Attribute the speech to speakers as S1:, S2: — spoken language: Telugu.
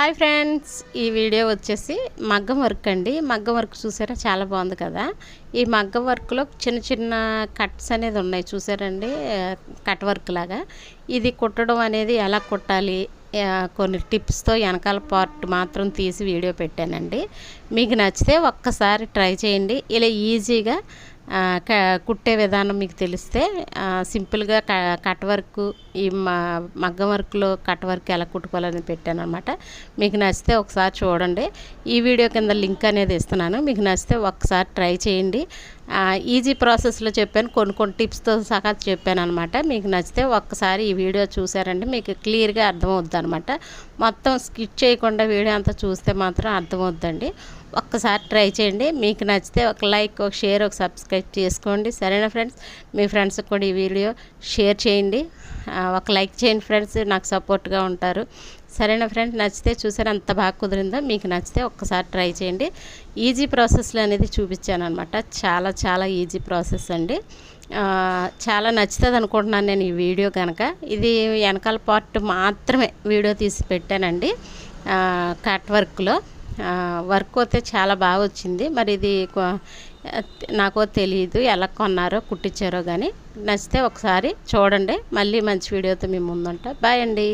S1: హాయ్ ఫ్రెండ్స్ ఈ వీడియో వచ్చేసి మగ్గం వర్క్ అండి. మగ్గం వర్క్ చూసారా? చాలా బాగుంది కదా? ఈ మగ్గం వర్క్లో చిన్న చిన్న కట్స్ అనేది ఉన్నాయి. చూసారండి? కట్ వర్క్ లాగా. ఇది కుట్టడం అనేది ఎలా కుట్టాలి? కొన్ని టిప్స్తో వెనకాల పార్ట్ మాత్రం తీసి వీడియో పెట్టానండి. మీకు నచ్చితే ఒక్కసారి ట్రై చేయండి. ఇలా ఈజీగా కుట్టే విధానం మీకు తెలిస్తే సింపుల్గా క కట్ వర్క్ ఈ మ మగ్గం వర్క్లో కట్ వర్క్ ఎలా కుట్టుకోవాలని పెట్టాను అనమాట మీకు నచ్చితే ఒకసారి చూడండి. ఈ వీడియో కింద లింక్ అనేది ఇస్తున్నాను. మీకు నచ్చితే ఒకసారి ట్రై చేయండి. ఈజీ ప్రాసెస్లో చెప్పాను కొన్ని కొన్ని టిప్స్తో సహా చెప్పాను అనమాట మీకు నచ్చితే ఒక్కసారి ఈ వీడియో చూసారంటే మీకు క్లియర్గా అర్థమవుద్ది అనమాట మొత్తం స్కిప్ చేయకుండా వీడియో అంతా చూస్తే మాత్రం అర్థమవుద్దండి. ఒక్కసారి ట్రై చేయండి. మీకు నచ్చితే ఒక లైక్ ఒక షేర్ ఒక సబ్స్క్రైబ్ చేసుకోండి. సరేనా ఫ్రెండ్స్? మీ ఫ్రెండ్స్కి కూడా ఈ వీడియో షేర్ చేయండి. ఒక లైక్ చేయండి ఫ్రెండ్స్ నాకు సపోర్ట్గా ఉంటారు. సరేనా ఫ్రెండ్స్ నచ్చితే చూసారు అంత బాగా కుదిరిందో మీకు నచ్చితే ఒక్కసారి ట్రై చేయండి. ఈజీ ప్రాసెస్లో అనేది చూపించాను అనమాట చాలా చాలా ఈజీ ప్రాసెస్ అండి. చాలా నచ్చుతుంది అనుకుంటున్నాను నేను ఈ వీడియో కనుక. ఇది వెనకాల పార్ట్ మాత్రమే వీడియో తీసి పెట్టానండి. కట్ వర్క్లో. వర్క్ అయితే చాలా బాగా వచ్చింది. మరి ఇది నాకో తెలియదు ఎలా కొన్నారో కుట్టించారో కానీ నచ్చితే ఒకసారి చూడండి. మళ్ళీ మంచి వీడియోతో మేము ముందుంటా. బాయ్ అండి.